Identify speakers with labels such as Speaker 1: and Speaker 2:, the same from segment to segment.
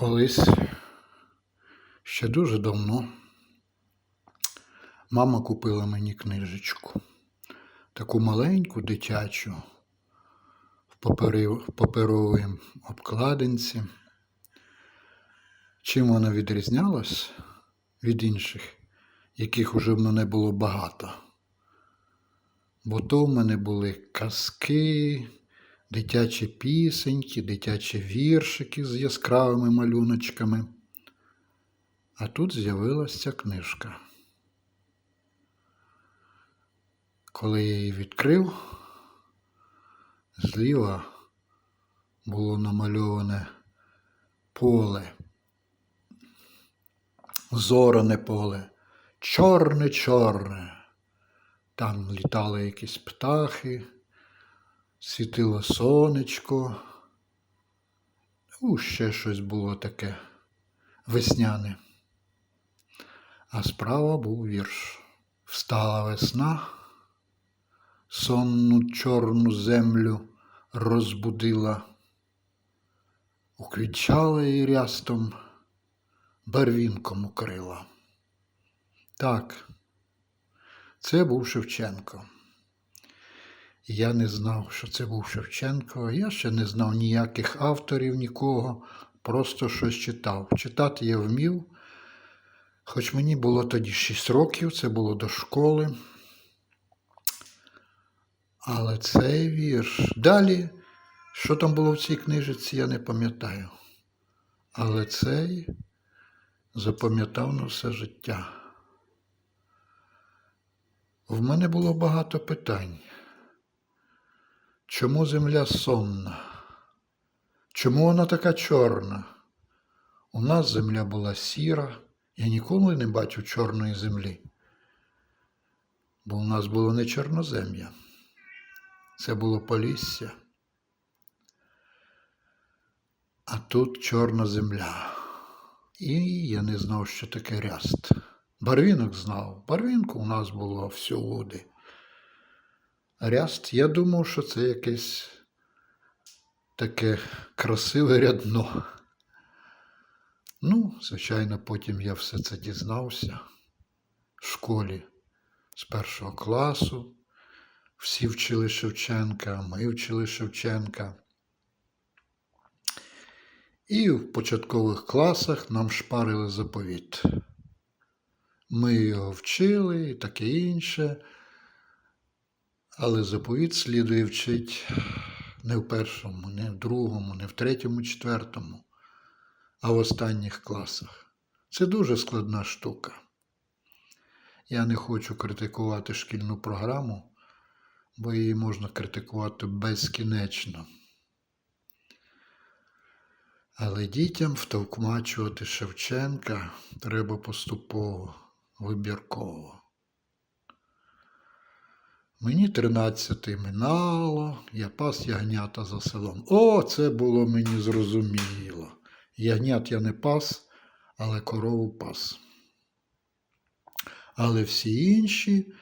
Speaker 1: Колись ще дуже давно мама купила мені книжечку, таку маленьку дитячу в паперовій обкладинці. Чим вона відрізнялась від інших, яких уже в мене було багато. Бо то в мене були казки, дитячі пісеньки, дитячі віршики з яскравими малюночками. А тут з'явилася книжка. Коли я її відкрив, зліва було намальоване поле, зоране поле, чорне-чорне. Там літали якісь птахи, світило сонечко. Ну, ще щось було таке весняне. А справа був вірш. Встала весна, сонну чорну землю розбудила, уквітчала її рястом, барвінком укрила. Так, це був Шевченко. Я не знав, що це був Шевченко. Я ще не знав ніяких авторів, нікого, просто щось читав. Читати я вмів, хоч мені було тоді 6 років, це було до школи. Але цей вірш. Далі, що там було в цій книжці, я не пам'ятаю. Але цей запам'ятав на все життя. В мене було багато питань. Чому земля сонна? Чому вона така чорна? У нас земля була сіра, я ніколи не бачив чорної землі. Бо у нас було не чорнозем'я, це було полісся. А тут чорна земля. І я не знав, що таке ряст. Барвінок знав. Барвінку у нас було всюди. Ряст, я думав, що це якесь таке красиве рядно. Ну, звичайно, потім я все це дізнався в школі з першого класу. Всі вчили Шевченка, ми вчили Шевченка. І в початкових класах нам шпарили заповіт. Ми його вчили і таке інше. Але заповіт слідує вчить не в першому, не в другому, не в третьому, четвертому, а в останніх класах. Це дуже складна штука. Я не хочу критикувати шкільну програму, бо її можна критикувати безкінечно. Але дітям втовкмачувати Шевченка треба поступово, вибірково. Мені тринадцяти минало, я пас ягнята за селом. О, це було мені зрозуміло. Ягнят я не пас, але корову пас. Але всі інші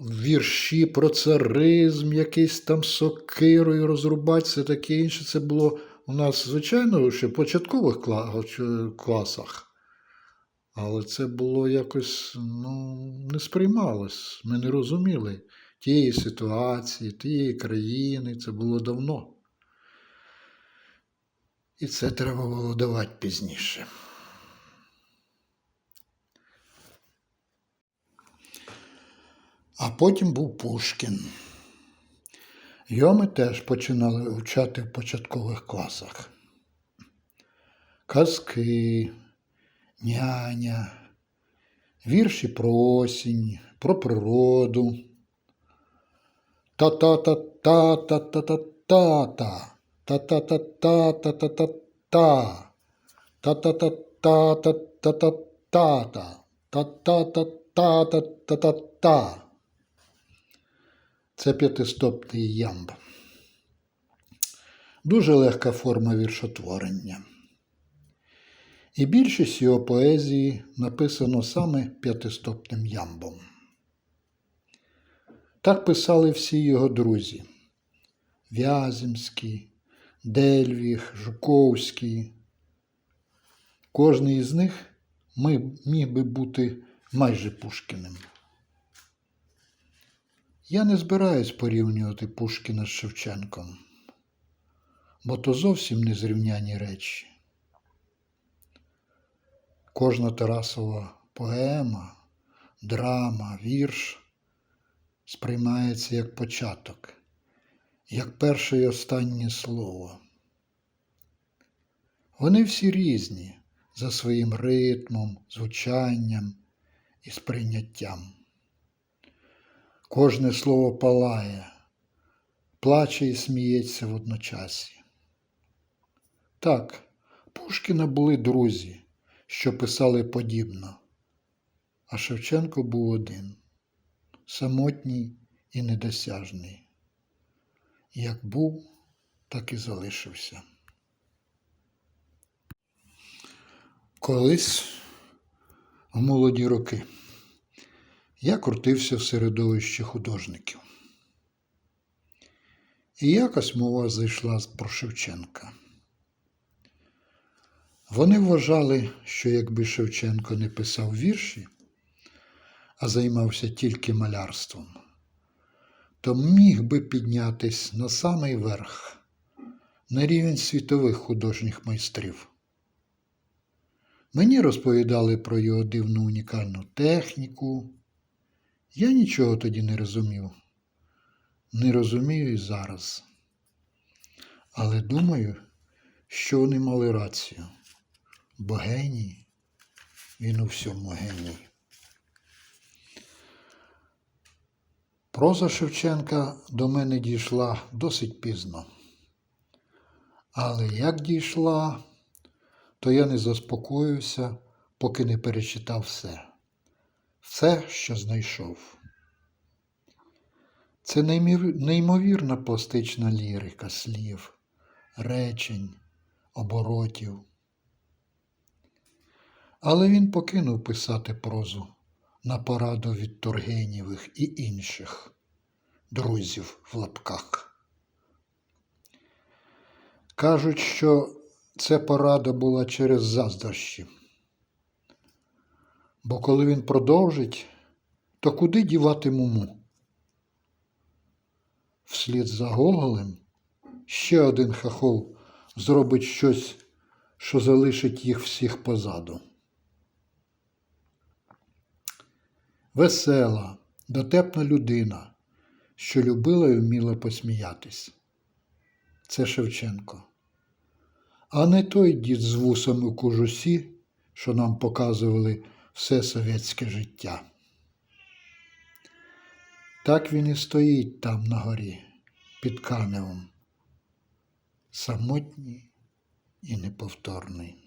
Speaker 1: вірші про царизм, якийсь там сокирою розрубать, все таке інше. Це було у нас, звичайно, ще в початкових класах. Але це було якось ну, не сприймалось. Ми не розуміли тієї ситуації, тієї країни. Це було давно. І це треба було давати пізніше. А потім був Пушкін. Його ми теж починали вчати в початкових класах. Казки, няня, вірші про осінь, про природу. Та-та-та-та-та-та-та-та. Та-та-та-та-та-та-та-та. Та-та-та-та-та-та-та-та. Та-та-та-та-та-та-та. Це п'ятистопний ямб. Дуже легка форма віршотворення. І більшість його поезії написано саме п'ятистопним ямбом. Так писали всі його друзі: Вяземський, Дельвіг, Жуковський. Кожний із них міг би бути майже Пушкіним. Я не збираюсь порівнювати Пушкіна з Шевченком, бо то зовсім не зрівняні речі. Кожна Тарасова поема, драма, вірш сприймається як початок, як перше і останнє слово. Вони всі різні за своїм ритмом, звучанням і сприйняттям. Кожне слово палає, плаче і сміється водночасі. Так, Пушкіна були друзі, що писали подібно, а Шевченко був один, самотній і недосяжний. Як був, так і залишився. Колись в молоді роки я крутився в середовищі художників. І якось мова зайшла про Шевченка. Вони вважали, що якби Шевченко не писав вірші, а займався тільки малярством, то міг би піднятись на самий верх, на рівень світових художніх майстрів. Мені розповідали про його дивну унікальну техніку. Я нічого тоді не розумів. Не розумію і зараз. Але думаю, що вони мали рацію. Бо геній, він у всьому геній. Проза Шевченка до мене дійшла досить пізно. Але як дійшла, то я не заспокоюся, поки не перечитав все. Все, що знайшов. Це неймовірна пластична лірика слів, речень, оборотів. Але він покинув писати прозу на пораду від Тургенєвих і інших друзів в лапках. Кажуть, що це порада була через заздрощі. Бо коли він продовжить, то куди дівати муму? Вслід за Гоголем ще один хахол зробить щось, що залишить їх всіх позаду. Весела, дотепна людина, що любила і вміла посміятись. Це Шевченко. А не той дід з вусами у кожусі, що нам показували все совєтське життя. Так він і стоїть там на горі, під Каневом, самотній і неповторний.